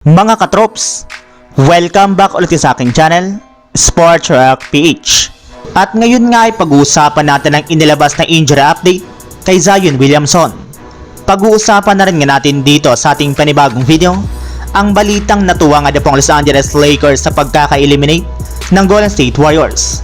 Mga katrops, welcome back ulit sa aking channel, Sports Rock PH. At ngayon nga ay pag-uusapan natin ang inilabas na injury update kay Zion Williamson. Pag-uusapan na rin nga natin dito sa ating panibagong video, ang balitang natuwa nga na Los Angeles Lakers sa pagkaka-eliminate ng Golden State Warriors.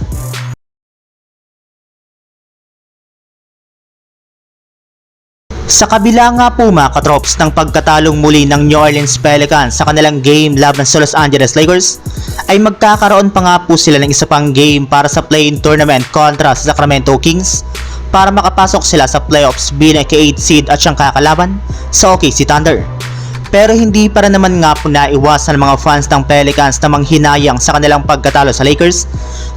Sa kabila nga po mga katrops ng pagkatalong muli ng New Orleans Pelicans sa kanilang game laban sa Los Angeles Lakers, ay magkakaroon pa nga po sila ng isa pang game para sa play-in tournament kontra sa Sacramento Kings para makapasok sila sa playoffs bilang ka-8 seed at siyang kakalaban sa OKC Thunder. Pero hindi para naman nga po naiwasan ng mga fans ng Pelicans na manghinayang sa kanilang pagkatalo sa Lakers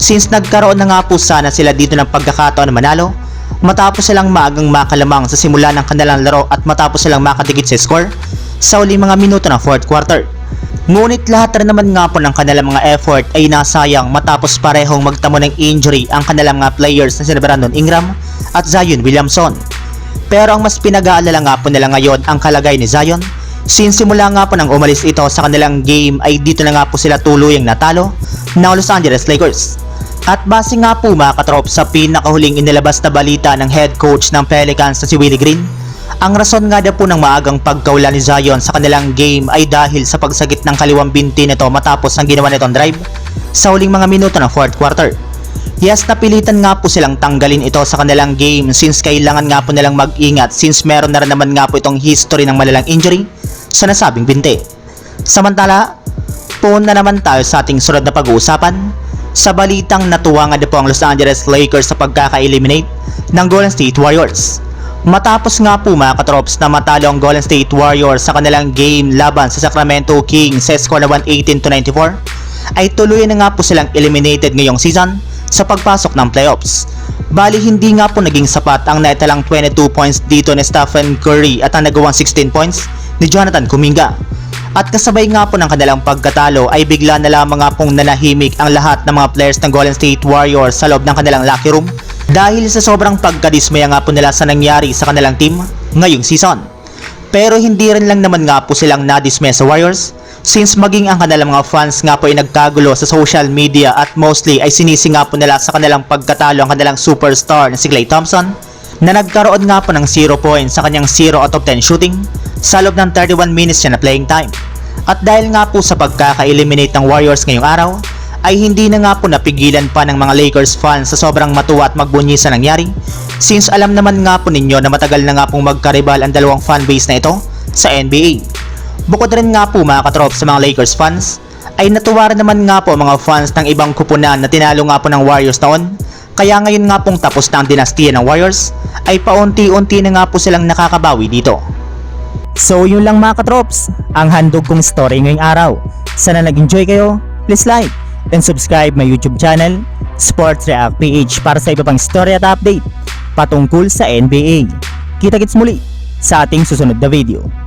since nagkaroon na nga po sana sila dito ng pagkakataon na manalo matapos silang maagang makalamang sa simula ng kanilang laro at matapos silang makadikit sa score sa uli mga minuto ng fourth quarter. Ngunit lahat rin naman nga po ng kanilang mga effort ay nasayang matapos parehong magtamo ng injury ang kanilang mga players na sina Brandon Ingram at Zion Williamson. Pero ang mas pinag-aalala nga po nila ngayon ang kalagay ni Zion since simula nga po nang umalis ito sa kanilang game ay dito na nga po sila tuluyang natalo ng Los Angeles Lakers. At base nga po mga katrop sa pinakahuling inilabas na balita ng head coach ng Pelicans na si Willie Green, ang rason nga daw po ng maagang pagkaula ni Zion sa kanilang game ay dahil sa pagsagit ng kaliwang binti nito matapos ang ginawa nitong drive sa huling mga minuto ng fourth quarter. Yes, napilitan nga po silang tanggalin ito sa kanilang game since kailangan nga po nilang mag-ingat since meron na rin naman nga po itong history ng malalang injury sa nasabing binti. Samantala, puun na naman tayo sa ating sunod na pag-uusapan sa balitang natuwa nga po ang Los Angeles Lakers sa pagkaka-eliminate ng Golden State Warriors. Matapos nga po mga katrops na matalo ang Golden State Warriors sa kanilang game laban sa Sacramento Kings sa score na 118 to 94, ay tuloy na nga po silang eliminated ngayong season sa pagpasok ng playoffs. Bali hindi nga po naging sapat ang naitalang 22 points dito ni Stephen Curry at ang nagawang 16 points ni Jonathan Kuminga. At kasabay nga po ng kanilang pagkatalo ay bigla na lamang nga pong nanahimik ang lahat ng mga players ng Golden State Warriors sa loob ng kanilang locker room dahil sa sobrang pagkadismaya nga po nila sa nangyari sa kanilang team ngayong season. Pero hindi rin lang naman nga po silang nadismaya sa Warriors since maging ang kanilang mga fans nga po ay nagkagulo sa social media at mostly ay sinisi nga po nila sa kanilang pagkatalo ang kanilang superstar na si Klay Thompson na nagkaroon nga po ng 0 points sa kanyang 0 out of 10 shooting sa loob ng 31 minutes niya na playing time. At dahil nga po sa pagkaka-eliminate ng Warriors ngayong araw, ay hindi na nga po napigilan pa ng mga Lakers fans sa sobrang matuwa at magbunyi sa nangyari since alam naman nga po ninyo na matagal na nga pong magkaribal ang dalawang fanbase na ito sa NBA. Bukod rin nga po mga katrop sa mga Lakers fans, ay natuwa rin naman nga po mga fans ng ibang kupunan na tinalo nga po ng Warriors noon kaya ngayon nga pong tapos na ang dinastiya ng Warriors ay paunti-unti na nga po silang nakakabawi dito. So yun lang mga katrops, ang handog kong story ngayong araw. Sana nag-enjoy kayo, please like and subscribe my YouTube channel, Sports React PH para sa iba pang story at update patungkol sa NBA. Kita-kits muli sa ating susunod na video.